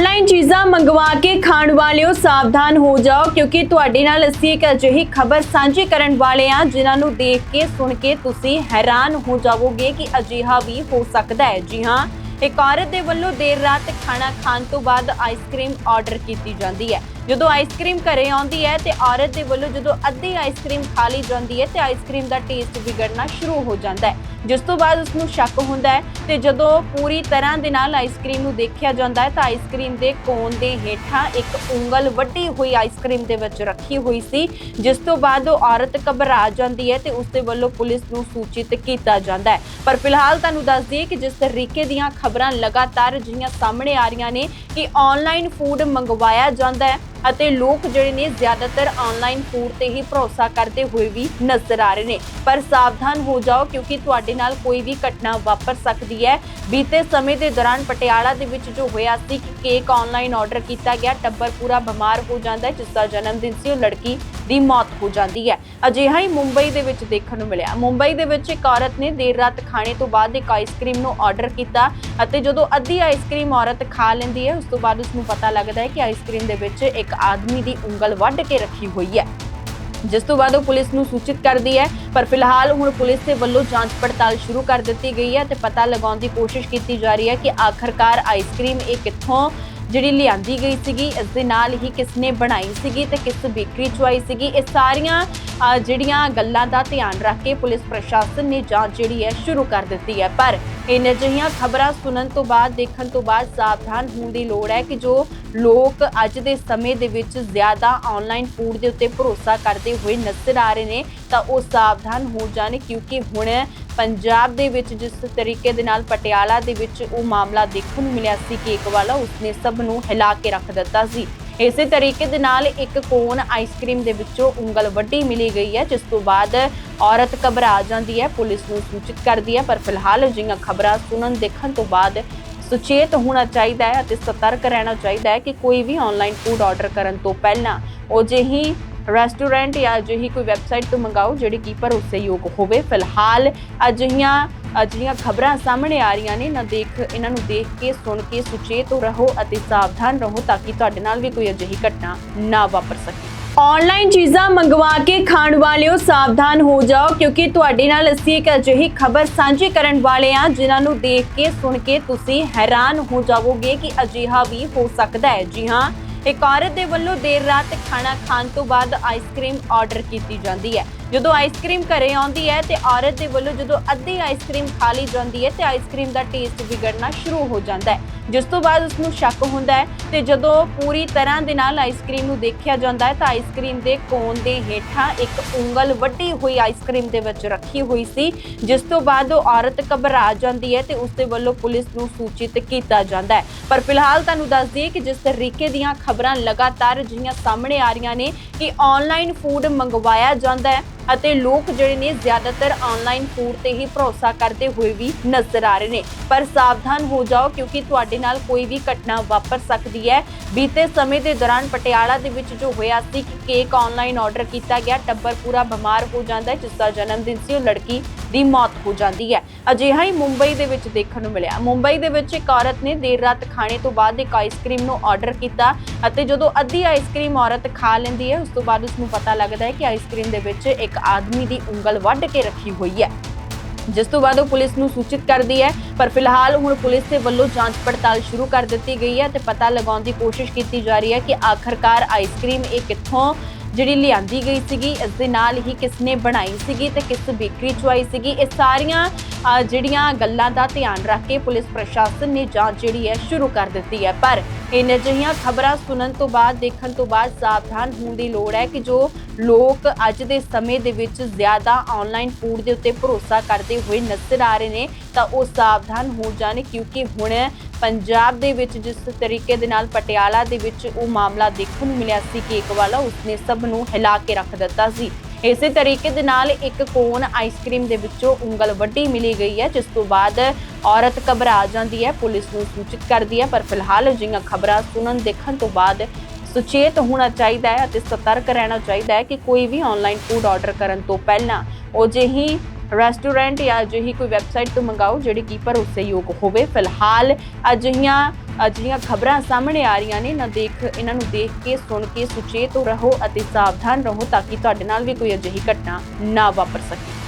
Online ਚੀਜ਼ਾਂ ਮੰਗਵਾ ਕੇ ਖਾਣ ਵਾਲਿਓ ਸਾਵਧਾਨ ਹੋ ਜਾਓ, ਕਿਉਂਕਿ ਤੁਹਾਡੇ ਨਾਲ ਅਸੀਂ ਇੱਕ ਅਜਿਹੀ ਖਬਰ ਸਾਂਝੀ ਕਰਨ ਵਾਲੇ ਹਾਂ, ਜਿਨ੍ਹਾਂ ਨੂੰ ਦੇਖ ਕੇ, ਸੁਣ ਕੇ ਤੁਸੀਂ ਹੈਰਾਨ ਹੋ ਜਾਵੋਗੇ ਕਿ ਅਜਿਹਾ ਵੀ ਹੋ ਸਕਦਾ ਹੈ। ਜੀ ਹਾਂ, ਇੱਕ ਔਰਤ ਦੇ ਵੱਲੋਂ ਦੇਰ ਰਾਤ ਖਾਣਾ ਖਾਣ ਤੋਂ ਬਾਅਦ ਆਈਸਕ੍ਰੀਮ ਆਰਡਰ ਕੀਤੀ ਜਾਂਦੀ ਹੈ। ਜਦੋਂ ਆਈਸਕ੍ਰੀਮ ਘਰੇ ਆਉਂਦੀ ਹੈ ਤੇ ਔਰਤ ਦੇ ਵੱਲੋਂ ਜਦੋਂ ਅੱਧੀ ਆਈਸਕ੍ਰੀਮ ਖਾ ਲਈ ਜਾਂਦੀ ਹੈ ਤੇ ਆਈਸਕ੍ਰੀਮ ਦਾ ਟੇਸਟ ਵਿਗੜਨਾ ਸ਼ੁਰੂ ਹੋ ਜਾਂਦਾ ਹੈ, ਜਿਸ ਤੋਂ ਬਾਅਦ ਉਸ ਨੂੰ ਸ਼ੱਕ ਹੁੰਦਾ ਹੈ ਤੇ ਜਦੋਂ ਪੂਰੀ ਤਰ੍ਹਾਂ ਦੇ ਨਾਲ ਆਈਸਕ੍ਰੀਮ ਨੂੰ ਦੇਖਿਆ ਜਾਂਦਾ ਹੈ ਤਾਂ ਆਈਸਕ੍ਰੀਮ ਦੇ ਕੋਨ ਦੇ ਹੇਠਾਂ ਇੱਕ ਉਂਗਲ ਵੱਡੀ ਹੋਈ ਆਈਸਕ੍ਰੀਮ ਦੇ ਵਿੱਚ ਰੱਖੀ ਹੋਈ ਸੀ, ਜਿਸ ਤੋਂ ਬਾਅਦ ਉਹ ਔਰਤ ਘਬਰਾ ਜਾਂਦੀ ਹੈ ਤੇ ਉਸ ਦੇ ਵੱਲੋਂ ਪੁਲਿਸ ਨੂੰ ਸੂਚਿਤ ਕੀਤਾ ਜਾਂਦਾ ਹੈ। ਪਰ ਫਿਲਹਾਲ ਤੁਹਾਨੂੰ ਦੱਸ ਦਈਏ ਕਿ ਜਿਸ ਤਰੀਕੇ ਦੀਆਂ ਖਬਰਾਂ ਲਗਾਤਾਰ ਜਿਹੀਆਂ ਸਾਹਮਣੇ ਆ ਰਹੀਆਂ ਨੇ ਕਿ ਆਨਲਾਈਨ ਫੂਡ ਮੰਗਵਾਇਆ ਜਾਂਦਾ ਹੈ ਅਤੇ ਲੋਕ ਜਿਹੜੇ ਨੇ ਜ਼ਿਆਦਾਤਰ ਆਨਲਾਈਨ ਫੂਡ ਤੇ ਹੀ ਭਰੋਸਾ ਕਰਦੇ ਹੋਏ ਵੀ ਨਜ਼ਰ ਆ ਰਹੇ ਨੇ। ਪਰ ਸਾਵਧਾਨ ਹੋ ਜਾਓ ਕਿਉਂਕਿ ਤੁਹਾਡੇ ਨਾਲ ਕੋਈ ਵੀ ਘਟਨਾ ਵਾਪਰ ਸਕਦੀ ਹੈ। ਬੀਤੇ ਸਮੇਂ ਦੇ ਦੌਰਾਨ ਪਟਿਆਲਾ ਦੇ ਵਿੱਚ ਜੋ ਹੋਇਆ ਸੀ ਕਿ ਕੇਕ ਆਨਲਾਈਨ ਆਰਡਰ ਕੀਤਾ ਗਿਆ, ਟੱਬਰ ਪੂਰਾ ਬਿਮਾਰ ਹੋ ਜਾਂਦਾ ਹੈ, ਜਿਸ ਦਾ ਜਨਮ ਦਿਨ ਸੀ, ਉਹ ਲੜਕੀ ਦੀ ਮੌਤ ਹੋ ਜਾਂਦੀ ਹੈ। ਅਜਿਹਾ ਹੀ ਮੁੰਬਈ ਦੇ ਵਿੱਚ ਦੇਖਣ ਨੂੰ ਮਿਲਿਆ। ਮੁੰਬਈ ਦੇ ਵਿੱਚ ਇੱਕ ਔਰਤ ਨੇ ਦੇਰ ਰਾਤ ਖਾਣੇ ਤੋਂ ਬਾਅਦ ਇੱਕ ਆਈਸਕ੍ਰੀਮ ਨੂੰ ਆਰਡਰ ਕੀਤਾ ਅਤੇ ਜਦੋਂ ਅੱਧੀ ਆਈਸਕ੍ਰੀਮ ਔਰਤ ਖਾ ਲੈਂਦੀ ਹੈ, ਉਸ ਤੋਂ ਬਾਅਦ ਉਸ ਨੂੰ ਪਤਾ ਲੱਗਦਾ ਹੈ ਕਿ ਆਈਸਕ੍ਰੀਮ ਦੇ ਵਿੱਚ ਇੱਕ ਆਦਮੀ ਦੀ ਉਂਗਲ ਵੱਢ ਕੇ ਰੱਖੀ ਹੋਈ ਹੈ। ਜਿਸ ਤੋਂ ਬਾਅਦ ਉਹ ਪੁਲਿਸ ਨੂੰ ਸੂਚਿਤ ਕਰਦੀ ਹੈ, ਪਰ ਫਿਲਹਾਲ ਹੁਣ ਪੁਲਿਸ ਦੇ ਵੱਲੋਂ ਜਾਂਚ ਪੜਤਾਲ ਸ਼ੁਰੂ ਕਰ ਦਿੱਤੀ ਗਈ ਹੈ ਤੇ ਪਤਾ ਲਗਾਉਣ ਦੀ ਕੋਸ਼ਿਸ਼ ਕੀਤੀ ਜਾ ਰਹੀ ਹੈ ਕਿ ਆਖਰਕਾਰ ਆਈਸਕ੍ਰੀਮ ਇਹ ਕਿੱਥੋਂ ਜਿਹੜੀ ਲਿਆਂਦੀ ਗਈ ਸੀਗੀ, ਇਸ ਦੇ ਨਾਲ ਹੀ ਕਿਸ ਨੇ ਬਣਾਈ ਸੀਗੀ ਤੇ ਕਿਸ ਬੇਕਰੀ ਚੋਂ ਆਈ ਸੀਗੀ, ਇਹ ਸਾਰੀਆਂ ਜਿਹੜੀਆਂ ਗੱਲਾਂ ਦਾ ਧਿਆਨ ਰੱਖ ਕੇ ਪੁਲਿਸ ਪ੍ਰਸ਼ਾਸਨ ਨੇ ਜਾਂਚ ਜਿਹੜੀ ਹੈ ਸ਼ੁਰੂ ਕਰ ਦਿੱਤੀ ਹੈ। ਪਰ ਇਹਨਾਂ ਜਿਹੀਆਂ ਖਬਰਾਂ ਸੁਣਨ ਤੋਂ ਬਾਅਦ, ਦੇਖਣ ਤੋਂ ਬਾਅਦ ਸਾਵਧਾਨ ਹੋਣ ਦੀ ਲੋੜ ਹੈ ਕਿ ਜੋ ਲੋਕ ਅੱਜ ਦੇ ਸਮੇਂ ਦੇ ਵਿੱਚ ਜ਼ਿਆਦਾ ਆਨਲਾਈਨ ਫੂਡ ਦੇ ਉੱਤੇ ਭਰੋਸਾ ਕਰਦੇ ਹੋਏ ਨਜ਼ਰ ਆ ਰਹੇ ਨੇ, ਤਾਂ ਉਹ ਸਾਵਧਾਨ ਹੋ ਜਾਣ ਕਿਉਂਕਿ ਹੁਣ ਪੰਜਾਬ ਦੇ ਵਿੱਚ ਜਿਸ ਤਰੀਕੇ ਦੇ ਨਾਲ ਪਟਿਆਲਾ ਦੇ ਵਿੱਚ ਉਹ ਮਾਮਲਾ ਦੇਖਣ ਨੂੰ ਮਿਲਿਆ ਸੀ ਕੇਕ ਵਾਲਾ ਉਸਨੇ ਸਭ ਨੂੰ ਹਿਲਾ ਕੇ ਰੱਖ ਦਿੱਤਾ ਸੀ। ਇਸੇ ਤਰੀਕੇ ਦੇ ਨਾਲ ਇੱਕ ਕੋਨ ਆਈਸਕ੍ਰੀਮ ਦੇ ਵਿੱਚੋਂ ਉਂਗਲ ਵੱਡੀ ਮਿਲੀ ਗਈ ਹੈ, ਜਿਸ ਤੋਂ ਬਾਅਦ ਔਰਤ ਘਬਰਾ ਜਾਂਦੀ ਹੈ, ਪੁਲਿਸ ਨੂੰ ਸੂਚਿਤ ਕਰਦੀ ਹੈ, ਪਰ ਫਿਲਹਾਲ ਅਜਿਹੀਆਂ ਖਬਰਾਂ ਸੁਣਨ ਦੇਖਣ ਤੋਂ ਬਾਅਦ ਸੁਚੇਤ ਹੋਣਾ ਚਾਹੀਦਾ ਹੈ ਅਤੇ ਸਤਰਕ ਰਹਿਣਾ ਚਾਹੀਦਾ ਹੈ ਕਿ ਕੋਈ ਵੀ ਆਨਲਾਈਨ ਫੂਡ ਆਰਡਰ ਕਰਨ ਤੋਂ ਪਹਿਲਾਂ ਉਹ ਜਿਹੀ ਰੈਸਟੋਰੈਂਟ ਜਾਂ ਅਜਿਹੀ ਕੋਈ ਵੈਬਸਾਈਟ ਤੋਂ ਮੰਗਾਓ ਜਿਹੜੀ ਕਿ ਭਰੋਸੇਯੋਗ ਹੋਵੇ। ਫਿਲਹਾਲ ਅਜਿਹੀਆਂ ਅਜਿਹੀਆਂ ਖਬਰਾਂ ਸਾਹਮਣੇ ਆ ਰਹੀਆਂ ਨੇ। ਨਾ ਦੇਖ, ਇਹਨਾਂ ਨੂੰ ਦੇਖ ਕੇ, ਸੁਣ ਕੇ, ਸੁਚੇਤ ਰਹੋ ਅਤੇ ਸਾਵਧਾਨ ਰਹੋ ਤਾਂ ਕਿ ਤੁਹਾਡੇ ਨਾਲ ਵੀ ਕੋਈ ਅਜਿਹੀ ਘਟਨਾ ਨਾ ਵਾਪਰ ਸਕੇ। ਆਨਲਾਈਨ ਚੀਜ਼ਾਂ ਮੰਗਵਾ ਕੇ ਖਾਣ ਵਾਲਿਓ ਸਾਵਧਾਨ ਹੋ ਜਾਓ, ਕਿਉਂਕਿ ਤੁਹਾਡੇ ਨਾਲ ਅਸੀਂ ਇੱਕ ਅਜਿਹੀ ਖਬਰ ਸਾਂਝੀ ਕਰਨ ਵਾਲੇ ਹਾਂ, ਜਿਨ੍ਹਾਂ ਨੂੰ ਦੇਖ ਕੇ, ਸੁਣ ਕੇ ਤੁਸੀਂ ਹੈਰਾਨ ਹੋ ਜਾਵੋਗੇ ਕਿ ਅਜਿਹਾ ਵੀ ਹੋ ਸਕਦਾ ਹੈ। ਜੀ ਹਾਂ, ਇੱਕ ਔਰਤ ਦੇ ਵੱਲੋਂ ਦੇਰ ਰਾਤ ਖਾਣਾ ਖਾਣ ਤੋਂ ਬਾਅਦ ਆਈਸਕ੍ਰੀਮ ਆਰਡਰ ਕੀਤੀ ਜਾਂਦੀ ਹੈ। ਜਦੋਂ ਆਈਸਕ੍ਰੀਮ ਘਰੇ ਆਉਂਦੀ ਹੈ ਤੇ ਔਰਤ ਦੇ ਵੱਲੋਂ ਜਦੋਂ ਅੱਧੀ ਆਈਸਕ੍ਰੀਮ ਖਾ ਲਈ ਜਾਂਦੀ ਹੈ ਤੇ ਆਈਸਕ੍ਰੀਮ ਦਾ ਟੇਸਟ ਵਿਗੜਨਾ ਸ਼ੁਰੂ ਹੋ ਜਾਂਦਾ ਹੈ। ਜਿਸ ਤੋਂ ਬਾਅਦ ਉਸ ਨੂੰ ਸ਼ੱਕ ਹੁੰਦਾ ਹੈ ਤੇ ਜਦੋਂ ਪੂਰੀ ਤਰ੍ਹਾਂ ਦੇ ਨਾਲ ਆਈਸਕ੍ਰੀਮ ਨੂੰ ਦੇਖਿਆ ਜਾਂਦਾ ਹੈ ਤਾਂ ਆਈਸਕ੍ਰੀਮ ਦੇ ਕੋਨ ਦੇ ਹੇਠਾਂ ਇੱਕ ਉਂਗਲ ਵੱਡੀ ਹੋਈ ਆਈਸਕ੍ਰੀਮ ਦੇ ਵਿੱਚ ਰੱਖੀ ਹੋਈ ਸੀ, ਜਿਸ ਤੋਂ ਬਾਅਦ ਉਹ ਔਰਤ ਘਬਰਾ ਜਾਂਦੀ ਹੈ ਤੇ ਉਸ ਦੇ ਵੱਲੋਂ ਪੁਲਿਸ ਨੂੰ ਸੂਚਿਤ ਕੀਤਾ ਜਾਂਦਾ ਹੈ। ਪਰ ਫਿਲਹਾਲ ਤੁਹਾਨੂੰ ਦੱਸ ਦਈਏ ਕਿ ਜਿਸ ਤਰੀਕੇ ਦੀਆਂ ਖਬਰਾਂ ਲਗਾਤਾਰ ਜਿਹੀਆਂ ਸਾਹਮਣੇ ਆ ਰਹੀਆਂ ਨੇ ਕਿ ਆਨਲਾਈਨ ਫੂਡ ਮੰਗਵਾਇਆ ਜਾਂਦਾ ਹੈ ਅਤੇ ਲੋਕ ਜਿਹੜੇ ਨੇ ਜ਼ਿਆਦਾਤਰ ਆਨਲਾਈਨ ਫੂਡ ਤੇ ਹੀ ਭਰੋਸਾ ਕਰਦੇ ਹੋਏ ਵੀ ਨਜ਼ਰ ਆ ਰਹੇ ਨੇ। ਪਰ ਸਾਵਧਾਨ ਹੋ ਜਾਓ ਕਿਉਂਕਿ ਤੁਹਾਡੇ ਨਾਲ ਕੋਈ ਵੀ ਘਟਨਾ ਵਾਪਰ ਸਕਦੀ ਹੈ। ਬੀਤੇ ਸਮੇਂ ਦੇ ਦੌਰਾਨ ਪਟਿਆਲਾ ਦੇ ਵਿੱਚ ਜੋ ਹੋਇਆ ਸੀ ਕਿ ਕੇਕ ਆਨਲਾਈਨ ਆਰਡਰ ਕੀਤਾ ਗਿਆ। ਟੱਬਰ ਪੂਰਾ ਬਿਮਾਰ ਹੋ ਜਾਂਦਾ ਹੈ। ਜਿਸ ਦਾ ਜਨਮ ਦਿਨ ਸੀ, ਉਹ ਲੜਕੀ ਦੀ ਮੌਤ ਹੋ ਜਾਂਦੀ ਹੈ। ਅਜਿਹਾ ਹੀ ਮੁੰਬਈ ਦੇ ਵਿੱਚ ਦੇਖਣ ਨੂੰ ਮਿਲਿਆ। ਮੁੰਬਈ ਦੇ ਵਿੱਚ ਇੱਕ ਔਰਤ ਨੇ ਦੇਰ ਰਾਤ ਖਾਣੇ ਤੋਂ ਬਾਅਦ ਇੱਕ ਆਈਸਕ੍ਰੀਮ ਨੂੰ ਆਰਡਰ ਕੀਤਾ ਅਤੇ ਜਦੋਂ ਅੱਧੀ ਆਈਸਕ੍ਰੀਮ ਔਰਤ ਖਾ ਲੈਂਦੀ ਹੈ, ਉਸ ਤੋਂ ਬਾਅਦ ਉਸ ਨੂੰ ਪਤਾ ਲੱਗਦਾ ਹੈ ਕਿ ਆਈਸਕ੍ਰੀਮ ਦੇ ਵਿੱਚ ਇੱਕ ਆਦਮੀ ਦੀ ਉਂਗਲ ਵੱਢ ਕੇ ਰੱਖੀ ਹੋਈ ਹੈ। ਜਿਸ ਤੋਂ ਬਾਅਦ ਉਹ ਪੁਲਿਸ ਨੂੰ ਸੂਚਿਤ ਕਰਦੀ ਹੈ, ਪਰ ਫਿਲਹਾਲ ਹੁਣ ਪੁਲਿਸ ਦੇ ਵੱਲੋਂ ਜਾਂਚ ਪੜਤਾਲ ਸ਼ੁਰੂ ਕਰ ਦਿੱਤੀ ਗਈ ਹੈ ਤੇ ਪਤਾ ਲਗਾਉਣ ਦੀ ਕੋਸ਼ਿਸ਼ ਕੀਤੀ ਜਾ ਰਹੀ ਹੈ ਕਿ ਆਖਰਕਾਰ ਆਈਸਕ੍ਰੀਮ ਇਹ ਕਿੱਥੋਂ ਜਿਹੜੀ ਲਿਆਂਦੀ ਗਈ ਸੀਗੀ, ਇਸ ਦੇ ਨਾਲ ਹੀ ਕਿਸ ਨੇ ਬਣਾਈ ਸੀਗੀ ਤੇ ਕਿਸ ਬੇਕਰੀ ਚੋਂ ਆਈ ਸੀਗੀ, ਇਹ ਸਾਰੀਆਂ ਜਿਹੜੀਆਂ ਗੱਲਾਂ ਦਾ ਧਿਆਨ ਰੱਖ ਕੇ ਪੁਲਿਸ ਪ੍ਰਸ਼ਾਸਨ ਨੇ ਜਾਂਚ ਜਿਹੜੀ ਹੈ ਸ਼ੁਰੂ ਕਰ ਦਿੱਤੀ ਹੈ। ਪਰ ਇਹਨਾਂ ਜਿਹੀਆਂ ਖਬਰਾਂ ਸੁਣਨ ਤੋਂ ਬਾਅਦ, ਦੇਖਣ ਤੋਂ ਬਾਅਦ ਸਾਵਧਾਨ ਹੋਣ ਦੀ ਲੋੜ ਹੈ ਕਿ ਜੋ ਲੋਕ ਅੱਜ ਦੇ ਸਮੇਂ ਦੇ ਵਿੱਚ ਜ਼ਿਆਦਾ ਆਨਲਾਈਨ ਫੂਡ ਦੇ ਉੱਤੇ ਭਰੋਸਾ ਕਰਦੇ ਹੋਏ ਨਜ਼ਰ ਆ ਰਹੇ ਨੇ, ਤਾਂ ਉਹ ਸਾਵਧਾਨ ਹੋ ਜਾਣ ਕਿਉਂਕਿ ਹੁਣ ਪੰਜਾਬ ਦੇ ਵਿੱਚ ਜਿਸ ਤਰੀਕੇ ਦੇ ਨਾਲ ਪਟਿਆਲਾ ਦੇ ਵਿੱਚ ਉਹ ਮਾਮਲਾ ਦੇਖਣ ਨੂੰ ਮਿਲਿਆ ਸੀ ਕੇਕ ਵਾਲਾ ਉਸਨੇ ਸਭ ਨੂੰ ਹਿਲਾ ਕੇ ਰੱਖ ਦਿੱਤਾ ਸੀ। ਇਸੇ ਤਰੀਕੇ ਦੇ ਨਾਲ ਇੱਕ ਕੋਨ ਆਈਸਕ੍ਰੀਮ ਦੇ ਵਿੱਚੋਂ ਉਂਗਲ ਵੱਡੀ ਮਿਲੀ ਗਈ ਹੈ, ਜਿਸ ਤੋਂ ਬਾਅਦ ਔਰਤ ਘਬਰਾ ਜਾਂਦੀ ਹੈ, ਪੁਲਿਸ ਨੂੰ ਸੂਚਿਤ ਕਰਦੀ ਹੈ, ਪਰ ਫਿਲਹਾਲ ਅਜਿਹੀਆਂ ਖਬਰਾਂ ਸੁਣਨ ਦੇਖਣ ਤੋਂ ਬਾਅਦ ਸੁਚੇਤ ਹੋਣਾ ਚਾਹੀਦਾ ਹੈ ਅਤੇ ਸਤਰਕ ਰਹਿਣਾ ਚਾਹੀਦਾ ਹੈ ਕਿ ਕੋਈ ਵੀ ਆਨਲਾਈਨ ਫੂਡ ਆਰਡਰ ਕਰਨ ਤੋਂ ਪਹਿਲਾਂ ਉਹ ਜਿਹੀ ਰੈਸਟੋਰੈਂਟ ਜਾਂ ਅਜਿਹੀ ਕੋਈ ਵੈਬਸਾਈਟ ਤੋਂ ਮੰਗਾਓ ਜਿਹੜੀ ਕਿ ਭਰੋਸੇਯੋਗ ਹੋਵੇ। ਫਿਲਹਾਲ ਅਜਿਹੀਆਂ ਅਜਿਹੀਆਂ ਖਬਰਾਂ ਸਾਹਮਣੇ ਆ ਰਹੀਆਂ ਨੇ। ਨਾ ਦੇਖ, ਇਹਨਾਂ ਨੂੰ ਦੇਖ ਕੇ, ਸੁਣ ਕੇ, ਸੁਚੇਤ ਰਹੋ ਅਤੇ ਸਾਵਧਾਨ ਰਹੋ ਤਾਂ ਕਿ ਤੁਹਾਡੇ ਨਾਲ ਵੀ ਕੋਈ ਅਜਿਹੀ ਘਟਨਾ ਨਾ ਵਾਪਰ ਸਕੇ।